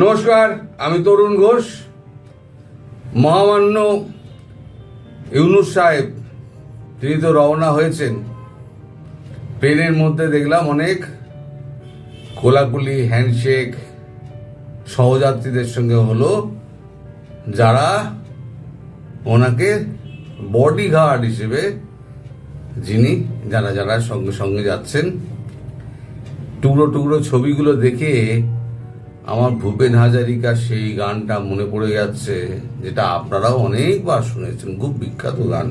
নমস্কার, আমি তরুণ ঘোষ। মহামান্য ইউনুস সাহেব, তিনি তো রওনা হয়েছেন। প্লেনের মধ্যে দেখলাম অনেক কোলাকুলি, হ্যান্ডশেক সহযাত্রীদের সঙ্গে হলো, যারা ওনাকে বডিগার্ড হিসেবে যিনি যারা যারা সঙ্গে সঙ্গে যাচ্ছেন, টুকরো টুকরো ছবিগুলো দেখে আমার ভূপেন হাজারিকার সেই গানটা মনে পড়ে যাচ্ছে, যেটা আপনারাও অনেকবার শুনেছেন, খুব বিখ্যাত গান।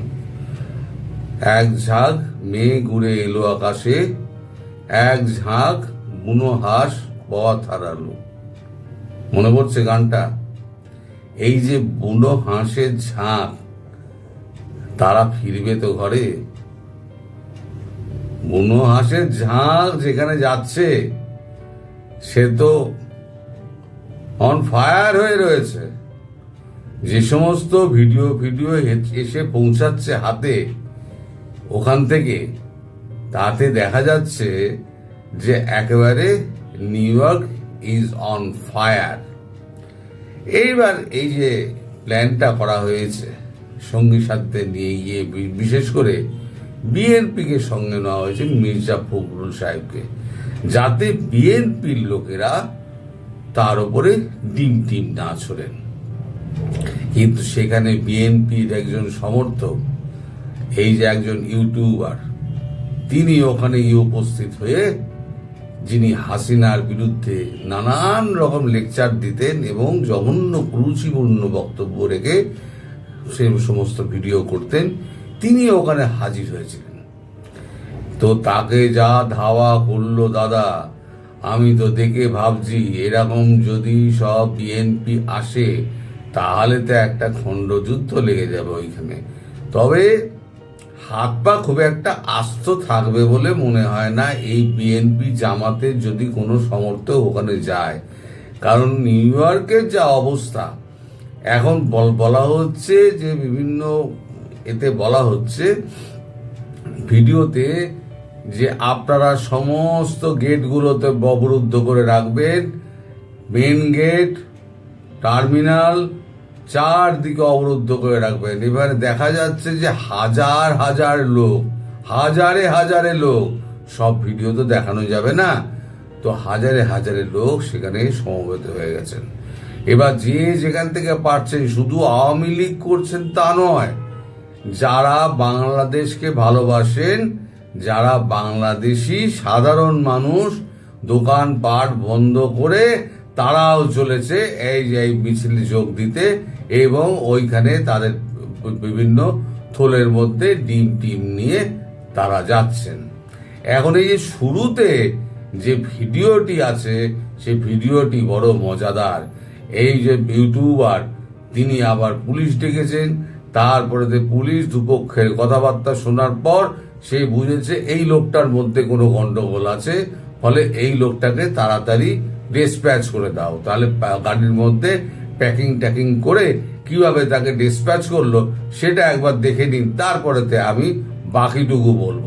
এক ঝাঁক মেয়ে ঘুরে এলো আকাশে, এক ঝাঁক বুনো হাঁস পথ হারালো। মনে পড়ছে গানটা? এই যে বুনো হাঁসের ঝাঁক, তারা ফিরবে তো ঘরে? বুনো হাঁসের ঝাঁক যেখানে যাচ্ছে, সে তো অন ফায়ার হয়ে রয়েছে। যে সমস্ত ভিডিও ভিডিও এসে পৌঁছাচ্ছে হাতে, ওখান থেকে তাতে দেখা যাচ্ছে যে একেবারে New York is on fire এইবার এই যে প্ল্যানটা করা হয়েছে, সঙ্গী সাথে নিয়ে গিয়ে বিশেষ করে বিএনপিকে সঙ্গে নেওয়া হয়েছে মির্জা ফখরুল সাহেবকে। যাতে বিএনপির লোকেরা তার উপরে ডিম টিম না ছোড়েন কিন্তু সেখানে বিএনপির একজন সমর্থক, এই যে একজন ইউটিউবার, তিনি ওখানে উপস্থিত হয়ে যিনি হাসিনার বিরুদ্ধে নানান রকম লেকচার দিতেন এবং জঘন্য কুরুচিপূর্ণ বক্তব্য রেখে সে সমস্ত ভিডিও করতেন, তিনি ওখানে হাজির হয়েছিলেন। তো তাকে যা ধাওয়া করল দাদা আমি তো দেখে ভাবছি, এরকম যদি সব বিএনপি আসে, তাহলে তো একটা খণ্ডযুদ্ধ লেগে যাবে ওইখানে। তবে হাত পা খুব একটা আস্ত থাকবে বলে মনে হয় না এই বিএনপি জামাতে যদি কোনো সমর্থক ওখানে যায়। কারণ নিউ ইয়র্কের যা অবস্থা, এখন বল- হচ্ছে যে বিভিন্ন এতে বলা হচ্ছে, ভিডিওতে যে আপনারা সমস্ত গেটগুলোতে অবরুদ্ধ করে রাখবেন মেন গেট টার্মিনাল চারদিকে অবরুদ্ধ করে রাখবেন। এবারে দেখা যাচ্ছে যে হাজার হাজার লোক, হাজারে হাজারে লোক, সব ভিডিও তো দেখানো যাবে না। তো হাজারে হাজারে লোক সেখানে সমবেত হয়ে গেছেন। এবার যে যেখান থেকে পারছেন শুধু আওয়ামী লীগ করছেন তা নয়, যারা বাংলাদেশকে ভালোবাসেন যারা বাংলাদেশি সাধারণ মানুষ দোকান পাট বন্ধ করে তারাও চলেছে এই যে এই মিছিলে যোগ দিতে এবং ওইখানে তাদের বিভিন্ন থলের মধ্যে ডিম টিম নিয়ে তারা যাচ্ছেন। এখন এই যে শুরুতে যে ভিডিওটি আছে সেই ভিডিওটি বড় মজাদার। এই যে ইউটিউবার, তিনি আবার পুলিশ ডেকেছেন। তারপরে পুলিশ দুপক্ষের কথাবার্তা শোনার পর সে বুঝেছে এই লোকটার মধ্যে কোনো গন্ডগোল আছে ফলে এই লোকটাকে তাড়াতাড়ি ডিসপ্যাচ করে দাও তাহলে গাড়ির মধ্যে প্যাকিং ট্যাকিং করে কীভাবে তাকে ডিসপ্যাচ করল সেটা একবার দেখে নিন তারপরেতে আমি বাকিটুকু বলব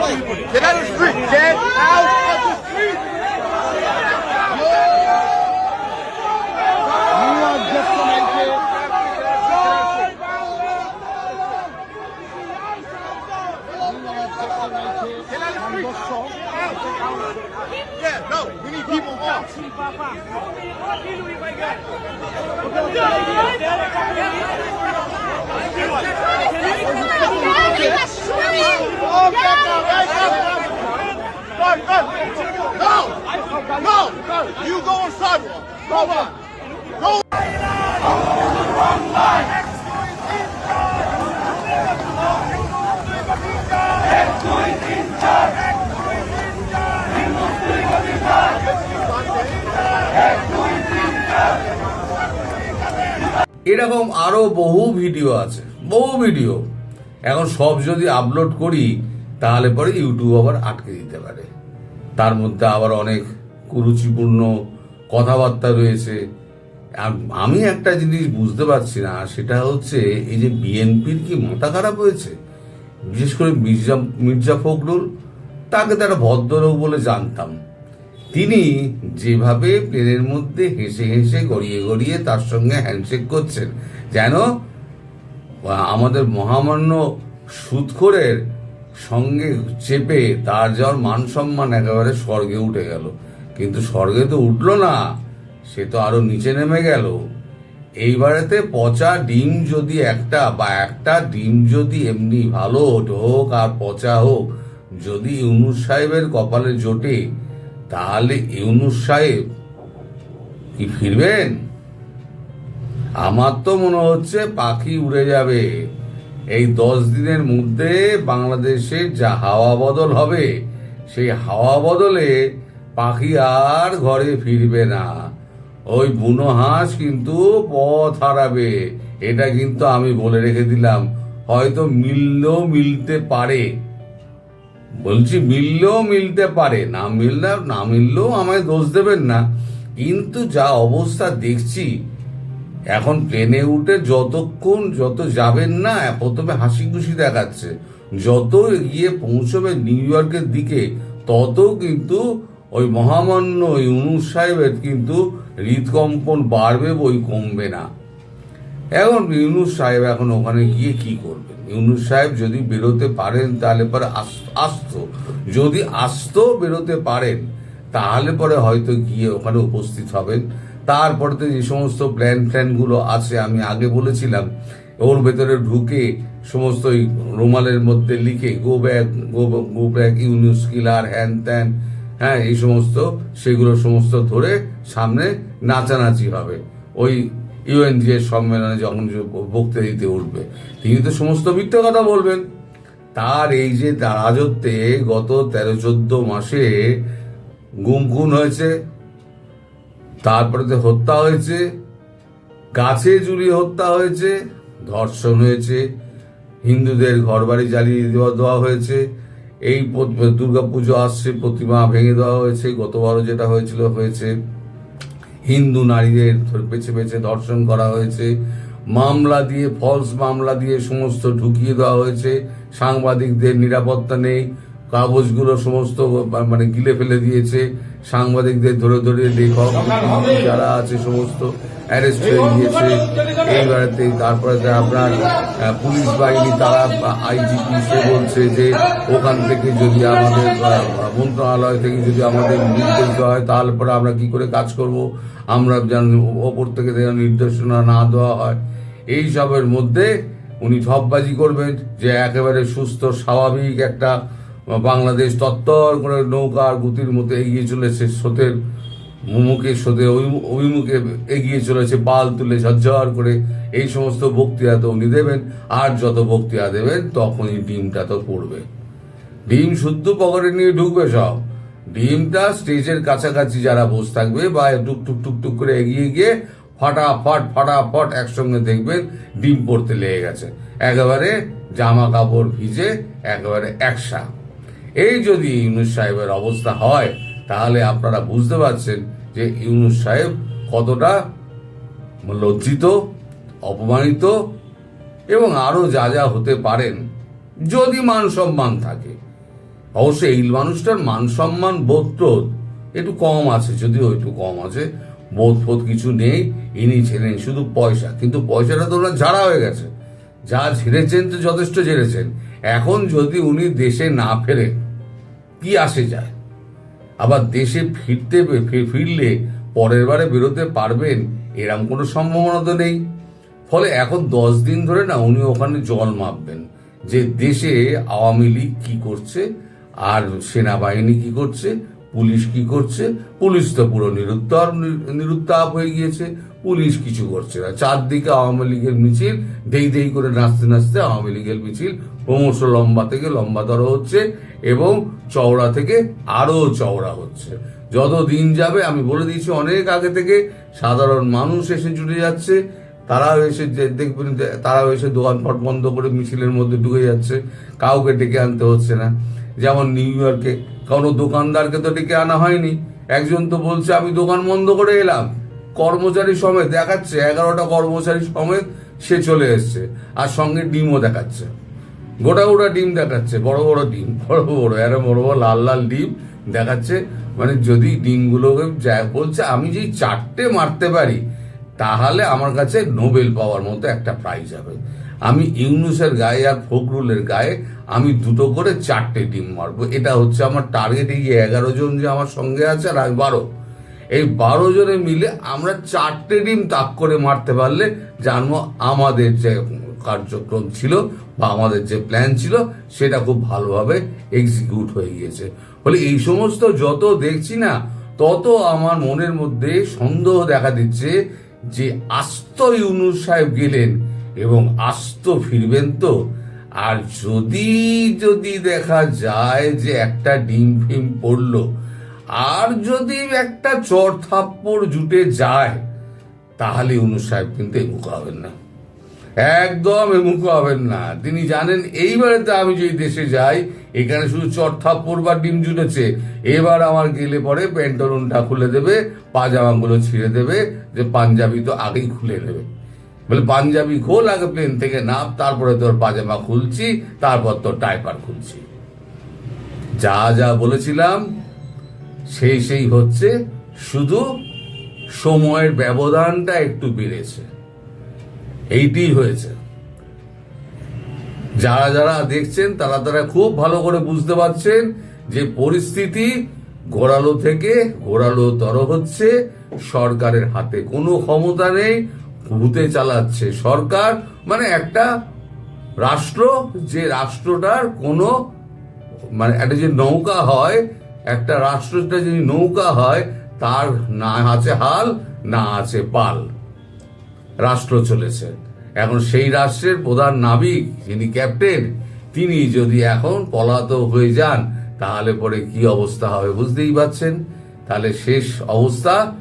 call you police. Get out of the street! Get out of the street! Go on. Go এরকম আরও বহু ভিডিও আছে। বহু ভিডিও এখন সব যদি আপলোড করি, তাহলে পরে ইউটিউব আবার আটকে দিতে পারে। তার মধ্যে আবার অনেক কুরুচিপূর্ণ কথাবার্তা রয়েছে। আর আমি একটা জিনিস বুঝতে পারছি না সেটা হচ্ছে এই যে বিএনপির কি মাথা খারাপ হয়েছে? বিশেষ করে মির্জা মির্জা ফখরুল, তাকে তারা ভদ্রলোক বলে জানতাম। তিনি যেভাবে প্লেনের মধ্যে হেসে হেসে গড়িয়ে গড়িয়ে তার সঙ্গে হ্যান্ডশেক করছেন, যেন আমাদের মহামান্য সুদখোরের সঙ্গে চেপে তার যাওয়ার মান সম্মান একেবারে স্বর্গে উঠে গেল। কিন্তু স্বর্গে তো উঠল না, সে তো আরও নিচে নেমে গেল। এইবারেতে পচা ডিম যদি একটা বা একটা ডিম যদি এমনি ভালো হোক আর পচা হোক, যদি ইউনুস সাহেবের কপালে জোটে, তাহলে ইউনুস সাহেব কি ফিরবেন? আমার তো মনে হচ্ছে পাখি উড়ে যাবে। এই দশ দিনের মধ্যে বাংলাদেশের যা হাওয়া বদল হবে, সেই হাওয়া বদলে পাখি আর ঘরে ফিরবে না। ওই বুনো হাঁস কিন্তু পথ হারাবে, এটা কিন্তু আমি বলে রেখে দিলাম। হয়তো মিললেও মিলতে পারে। বলছি, মিললেও মিলতে পারে। না মিললে, না মিললেও আমায় দোষ দেবেন না। কিন্তু যা অবস্থা দেখছি, এখন প্লেনে উঠে যতক্ষণ যত যাবেন না, প্রথমে হাসি খুশি দেখাচ্ছে। যত গিয়ে পৌঁছবে নিউ ইয়র্কের দিকে, তত কিন্তু ওই মহামান্য ইউনুস সাহেবের কিন্তু হৃদকম্পন বাড়বে বই কমবে না। এখন ইউনুস সাহেব এখন ওখানে গিয়ে কি করবেন? ইউনুস সাহেব যদি বেরোতে পারেন তাহলে পরে আস- আসতো। যদি আসতো বেরোতে পারেন, তাহলে পরে হয়তো গিয়ে ওখানে উপস্থিত হবেন। তারপরে তো যে সমস্ত প্ল্যান ট্যানগুলো আছে, আমি আগে বলেছিলাম, ওর ভেতরে ঢুকে সমস্ত রুমালের মধ্যে লিখে go back go go back Yunus killer হ্যান ত্যান হ্যাঁ এই সমস্ত, সেগুলো সমস্ত ধরে সামনে নাচানাচি হবে। ওই ইউএনজি এর সম্মেলনে যখন বক্তৃতা দিতে উঠবে, তিনি তো সমস্ত মিথ্যে কথা বলবেন। তার এই যে রাজত্বে গত তেরো, চোদ্দ মাসে গুম খুন হয়েছে, তারপরে তো হত্যা হয়েছে, গাছে ঝুলিয়ে হত্যা হয়েছে, ধর্ষণ হয়েছে, হিন্দুদের ঘরবাড়ি জ্বালিয়ে দেওয়া দেওয়া হয়েছে এই দুর্গা পুজো আসছে, প্রতিমা ভেঙে দেওয়া হয়েছে, গতবারও যেটা হয়েছিল, হয়েছে। হিন্দু নারীদের বেছে বেছে ধর্ষণ করা হয়েছে। মামলা দিয়ে ফলস মামলা দিয়ে সমস্ত ঢুকিয়ে দেওয়া হয়েছে। সাংবাদিকদের নিরাপত্তা নেই। কাগজগুলো সমস্ত মানে গিলে ফেলে দিয়েছে। সাংবাদিকদের ধরে ধরে লেখক, যারা আছে সমস্ত অ্যারেস্ট হয়ে গিয়েছে। এইবারেতে তারপরে যে আপনার পুলিশ বাহিনী, তারা আইজিপি সে বলছে যে ওখান থেকে যদি আমাদের মন্ত্রণালয় থেকে যদি আমাদের নির্দেশ দেওয়া হয়, তাহলে পরে আমরা কি করে কাজ করব? আমরা যেন ওপর থেকে যেন নির্দেশনা না দেওয়া হয়। এই সবের মধ্যে উনি ঠপবাজি করবেন, যে একেবারে সুস্থ, স্বাভাবিক একটা বাংলাদেশ তত্তর করে নৌকার গতির মতো এগিয়ে চলেছে স্রোতের মুখে স্রোতে অভিমু- অভিমুখে এগিয়ে চলেছে পাল তুলে ঝরঝর করে এই সমস্ত বক্তৃতা তো উনি দেবেন, আর যত বক্তৃতা দেবেন তখনই ডিমটা তো পড়বে। ডিম শুদ্ধ পকেটে নিয়ে ঢুকবে সব। ডিমটা স্টেজের কাছাকাছি যারা বসে থাকবে বা টুক টুক টুক টুক করে এগিয়ে গিয়ে ফাটাফাট ফাটাফাট একসঙ্গে দেখবেন ডিম পড়তে লেগে গেছে। একেবারে জামা কাপড় ভিজে, একেবারে একসা। এই যদি ইউনুস সাহেবের অবস্থা হয়, তাহলে আপনারা বুঝতে পারছেন যে ইউনুস সাহেব কতটা লজ্জিত, অপমানিত এবং আরও যা যা হতে পারেন, যদি মান সম্মান থাকে। অবশ্য এই মানুষটার মান সম্মান বোধ একটু কম আছে, যদিও একটু কম আছে। বোধ ফোধ কিছু নেই, ইনি ছিলেন শুধু পয়সা, কিন্তু পয়সাটা তো ওনার ঝাড়া হয়ে গেছে। যা ঝেড়েছেন তো যথেষ্ট ঝেড়েছেন। এখন যদি উনি দেশে না ফেরেন, কি আসে যায়? আবার দেশে ফিরতে ফিরলে পরের বারে বেরোতে পারবেন, এরম কোনো সম্ভাবনা তো নেই। ফলে এখন দশ দিন ধরে না উনি ওখানে জল মাপবেন, যে দেশে আওয়ামী লীগ কি করছে, আর সেনাবাহিনী কি করছে, পুলিশ কি করছে, পুলিশ তো পুরো নিরুত্তর, নিরুত্তাপ হয়ে গিয়েছে। পুলিশ কিছু করছে না। চারদিকে আওয়ামী লীগের মিছিল, দেই দেই করে নাচতে নাচতে আওয়ামী লীগের মিছিল ক্রমশ লম্বা থেকে লম্বাতর হচ্ছে এবং চওড়া থেকে আরও চওড়া হচ্ছে। যত দিন যাবে, আমি বলে দিয়েছি অনেক আগে থেকে, সাধারণ মানুষ এসে জুড়ে যাচ্ছে, তারাও এসে দেখবেন তারাও এসে দোকানপাট বন্ধ করে মিছিলের মধ্যে ঢুকে যাচ্ছে, কাউকে ডেকে আনতে হচ্ছে না। যেমন নিউ ইয়র্কে কোনো দোকানদারকে তো ডেকে আনা হয়নি। একজন তো বলছে, আমি দোকান বন্ধ করে এলাম। কর্মচারী সমেত দেখাচ্ছে, এগারোটা কর্মচারী সমেত সে চলে এসছে। আর সঙ্গে ডিমও দেখাচ্ছে। গোটা গোটা ডিম দেখাচ্ছে, বড় বড় ডিম, বড় বড় এর বড় বড় লাল লাল ডিম দেখাচ্ছে। মানে যদি ডিমগুলোকে বলছে, আমি যদি চারটে মারতে পারি, তাহলে আমার কাছে নোবেল পাওয়ার মতো একটা প্রাইজ হবে। আমি ইউনুসের গায়ে আর ফখরুলের গায়ে আমি দুটো করে চারটে ডিম মারবো। এটা হচ্ছে আমার টার্গেট এই এগারো জন যে আমার সঙ্গে আছে আর বারো। এই বারো জনে মিলে আমরা চারটে ডিম তাক করে মারতে পারলে জানব আমাদের যে কার্যক্রম ছিল বা আমাদের যে প্ল্যান ছিল, সেটা খুব ভালোভাবে এক্সিকিউট হয়ে গিয়েছে। ফলে এই সমস্ত যত দেখছি না, তত আমার মনের মধ্যে সন্দেহ দেখা দিচ্ছে যে আস্ত ইউনুস সাহেব গেলেন এবং আস্ত ফিরবেন তো। আর যদি যদি দেখা যায় যে একটা ডিম ফিম পড়ল আর যদি একটা চর থাপ্পড় জুটে যায়, তাহলে ইউনুস সাহেব কিন্তু এমুখ হবেন না। একদম এমুখ হবেন না। তিনি জানেন এইবারে তো আমি যদি দেশে যাই, এখানে শুধু চর থাপ্পড় বা ডিম জুটেছে। এবার আমার গেলে পরে প্যান্টলুনটা খুলে দেবে, পাজামাগুলো ছিঁড়ে দেবে, যে পাঞ্জাবি তো আগেই খুলে নেবে। বলে, পাঞ্জাবি খোল আগে প্লেন থেকে নাপ তারপরে তোর পাজামা খুলছি, তারপর তোর টাইপার খুলছি। যা যা বলেছিলাম সেই সেই হচ্ছে শুধু সময়ের ব্যবধানটা একটু বেড়েছে। এইটি হয়েছে। যারা যারা দেখছেন, তারা তারা খুব ভালো করে বুঝতে পারছেন যে পরিস্থিতি ঘোরালো থেকে ঘোরালো তর হচ্ছে, সরকারের হাতে কোনো ক্ষমতা নেই, ভূতে চালাচ্ছে সরকার। মানে একটা রাষ্ট্র, যে রাষ্ট্রটার কোনো মানে একটা যে নৌকা হয় একটা রাষ্ট্রটা যদি নৌকা হয়, তার না আছে হাল, না আছে পাল। রাষ্ট্র চলেছে। এখন সেই রাষ্ট্রের প্রধান নাবিক, যিনি ক্যাপ্টেন, তিনি যদি এখন পলাতক হয়ে যান, তাহলে পরে কি অবস্থা হবে বুঝতেই পারছেন? তাহলে শেষ অবস্থা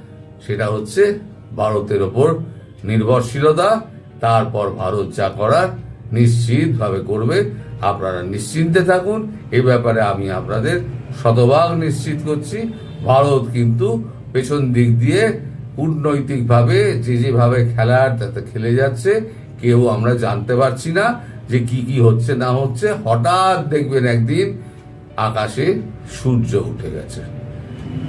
সেটা হচ্ছে ভারতের ওপর নির্ভরশীলতা, তারপর ভারত যা করার নিশ্চিতভাবে করবে আপনারা নিশ্চিন্তে থাকুন। এ ব্যাপারে আমি আপনাদের শতভাগ নিশ্চিত করছি। ভারত কিন্তু পেছন দিক দিয়ে কূটনৈতিকভাবে, যে যেভাবে খেলার তাতে খেলে যাচ্ছে, কেউ আমরা জানতে পারছি না যে কি কি হচ্ছে, না হচ্ছে। হঠাৎ দেখবেন একদিন আকাশে সূর্য উঠে গেছে।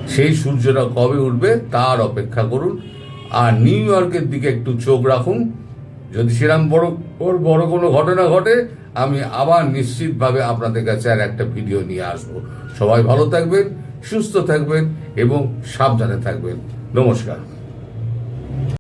সেই সূর্যটা কবে উঠবে তার অপেক্ষা করুন। আর নিউ ইয়র্কের দিকে একটু চোখ রাখুন। যদি সেরকম বড় বড় কোনো ঘটনা ঘটে আমি আবার নিশ্চিতভাবে আপনাদের কাছে আর একটা ভিডিও নিয়ে আসব। সবাই ভালো থাকবেন, সুস্থ থাকবেন এবং সাবধানে থাকবেন। নমস্কার।